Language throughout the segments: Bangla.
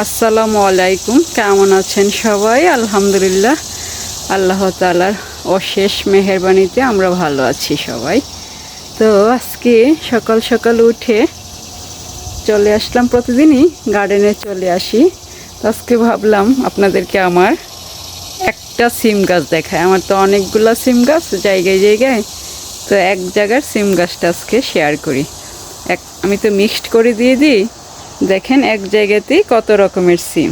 আসসালামু আলাইকুম, কেমন আছেন সবাই? আলহামদুলিল্লাহ, আল্লাহ তালার অশেষ মেহরবানিতে আমরা ভালো আছি সবাই। তো আজকে সকাল সকাল উঠে চলে আসলাম, প্রতিদিনই গার্ডেনে চলে আসি। তো আজকে ভাবলাম আপনাদেরকে আমার একটা সিম গাছ দেখায় আমার তো অনেকগুলো সিম গাছ, জায়গায় জায়গায়। তো এক জায়গার সিম গাছটা আজকে শেয়ার করি। এক, আমি তো মিক্সড করে দিয়ে দিই। দেখেন এক জায়গাতেই কত রকমের সিম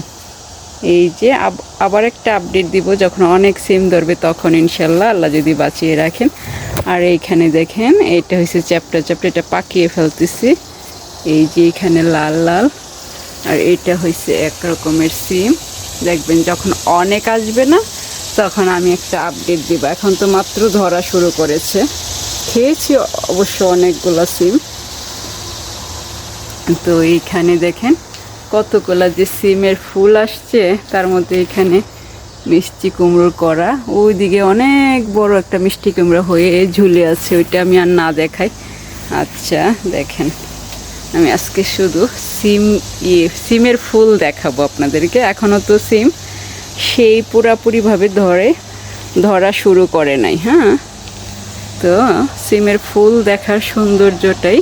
এই যে আবার একটা আপডেট দিব, যখন অনেক সিম ধরবে তখন ইনশাল্লাহ আল্লাহ যদি বাঁচিয়ে রাখেন। আর এইখানে দেখেন, এটা হয়েছে চ্যাপটা চ্যাপটা এটা পাকিয়ে ফেলতেছি। এই যে এখানে লাল লাল। আর এটা হয়েছে এক রকমের সিম দেখবেন যখন অনেক আসবে না, তখন আমি একটা আপডেট দিব। এখন তো মাত্র ধরা শুরু করেছে। খেয়েছি অবশ্য অনেকগুলো সিম তো এইখানে দেখেন কতগুলা যে সিমের ফুল আসছে, তার মধ্যে এখানে মিষ্টি কুমড়োর করা ওইদিকে অনেক বড় একটা মিষ্টি কুমড়ো হয়ে ঝুলে আছে, ওইটা আমি আর না দেখাই। আচ্ছা দেখেন। আমি আজকে শুধু সিম ইয়ে সিমের ফুল দেখাবো আপনাদেরকে। এখনও তো সিম সেই পুরাপুরিভাবে ধরে, ধরা শুরু করে নাই হ্যাঁ? তো সিমের ফুল দেখার সৌন্দর্যটাই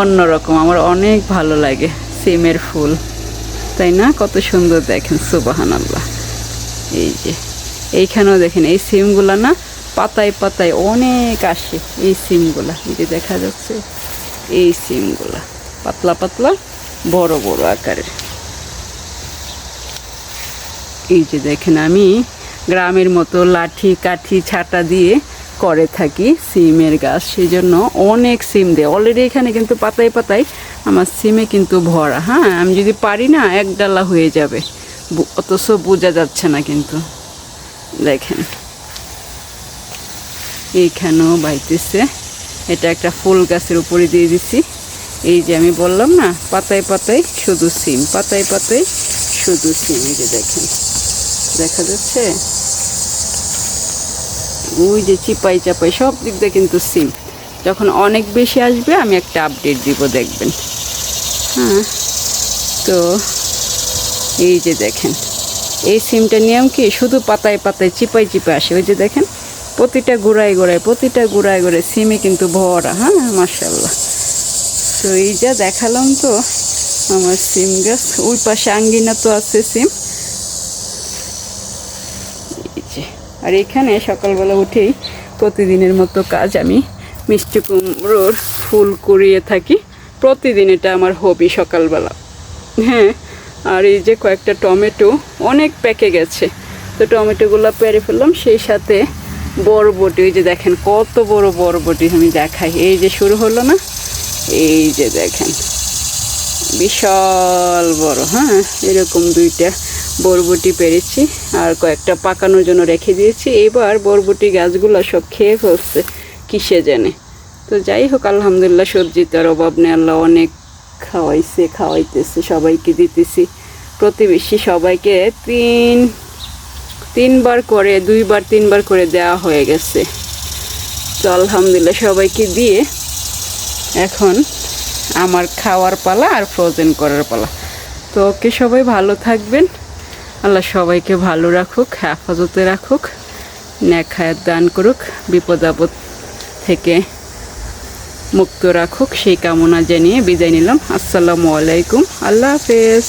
অন্যরকম, আমার অনেক ভালো লাগে সিমের ফুল। তাই না? কত সুন্দর দেখেন সুবাহান আল্লাহ এই যে, এইখানেও দেখেন, এই সিমগুলো না পাতায় পাতায় অনেক আসে, এই সিমগুলা। এই যে দেখা যাচ্ছে, এই সিমগুলা। পাতলা পাতলা, বড় বড় আকারের। এই যে দেখেন, আমি গ্রামের মতো লাঠি, কাঠি, ছাটা দিয়ে করে থাকি সিমের গাছ সেই জন্য অনেক সিম দেয়। অলরেডি এখানে কিন্তু পাতায় পাতায় আমার সিমে কিন্তু ভরা। হ্যাঁ আমি যদি পারি না এক ডালা হয়ে যাবে। অথচ বোঝা যাচ্ছে না কিন্তু। দেখেন। এইখানেও বাইতেছে। এটা একটা ফুল গাছের উপরে দিয়ে দিছি। এই যে আমি বললাম না, পাতায় পাতায় শুধু সিম, পাতায় পাতায় শুধু সিম। এই যে দেখেন। দেখা যাচ্ছে? ওই যে চিপাই চাপাই সব দিক দিয়ে কিন্তু সিম যখন অনেক বেশি আসবে, আমি একটা আপডেট দিব, দেখবেন। হ্যাঁ তো এই যে দেখেন, এই সিমটা নিয়ম কি? শুধু পাতায় পাতায় চিপাই চিপে আসে। ওই যে দেখেন, প্রতিটা গোড়ায় গোড়ায়, প্রতিটা গোড়ায় গোড়ায় সিমে কিন্তু ভরা। হ্যাঁ মার্শাল্লাহ তো এই যা দেখালাম তো, আমার সিম গাছ ওই পাশে আঙ্গিনা তো আছে সিম এই যে আর এখানে সকালবেলা উঠেই প্রতিদিনের মতো কাজ আমি মিষ্টি কুমড়োর ফুল কুড়িয়ে থাকি। প্রতিদিন এটা আমার হবি সকালবেলা। হ্যাঁ আর এই যে কয়েকটা টমেটো অনেক পেকে গেছে। তো টমেটোগুলো পেরে ফেললাম, সেই সাথে বরবটি, ওই যে দেখেন কত বড় বরবটি আমি দেখাই। এই যে শুরু হলো না, এই যে দেখেন, বিশাল বড় হ্যাঁ এরকম দুইটা বরবটি পেরেছি আর কয়েকটা পাকানোর জন্য রেখে দিয়েছি। এবার বরবটি গাছগুলো সব খেয়ে ফেলছে, কিসে জানে। তো যাই হোক, আলহামদুলিল্লাহ সবজি তার অভাব নেই, আল্লাহ অনেক খাওয়াইছে, খাওয়াইতেছে, সবাইকে দিতেছি। প্রতিবেশী সবাইকে তিন, তিনবার করে, দুইবার, তিনবার করে দেওয়া হয়ে গেছে। তো আলহামদুলিল্লাহ সবাইকে দিয়ে এখন আমার খাওয়ার পালা আর ফ্রোজেন করার পালা। তো ওকে সবাই ভালো থাকবেন। আল্লাহ সবাইকে ভালো রাখুক, হেফাজতে রাখুক, ন্যাক হায়াত দান করুক, বিপদ আপদ থেকে মুক্ত রাখুক। সেই কামনা জানিয়ে বিদায় নিলাম। আসসালামু আলাইকুম। আল্লাহ হাফেজ।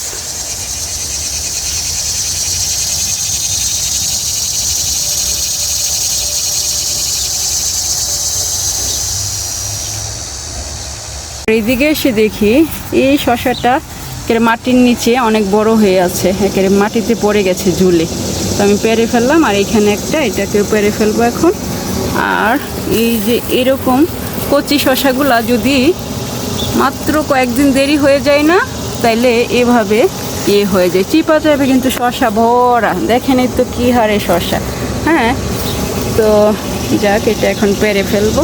এইদিকে এসে দেখি এই শশাটা একেবারে মাটির নিচে অনেক বড় হয়ে আছে, একেবারে মাটিতে পড়ে গেছে ঝুলে। তো আমি পেরে ফেললাম, আর এখানে একটা, এটাকেও পেরে ফেলব এখন। আর এই যে এরকম কচি শশাগুলা যদি মাত্র কয়েকদিন দেরি হয়ে যায় না, তাইলে এভাবে ইয়ে হয়ে যায়। চিপা চাইবে কিন্তু শশা ভরা। দেখেন তো কী হারে শশা। হ্যাঁ তো যাক, এটা এখন পেরে ফেলব।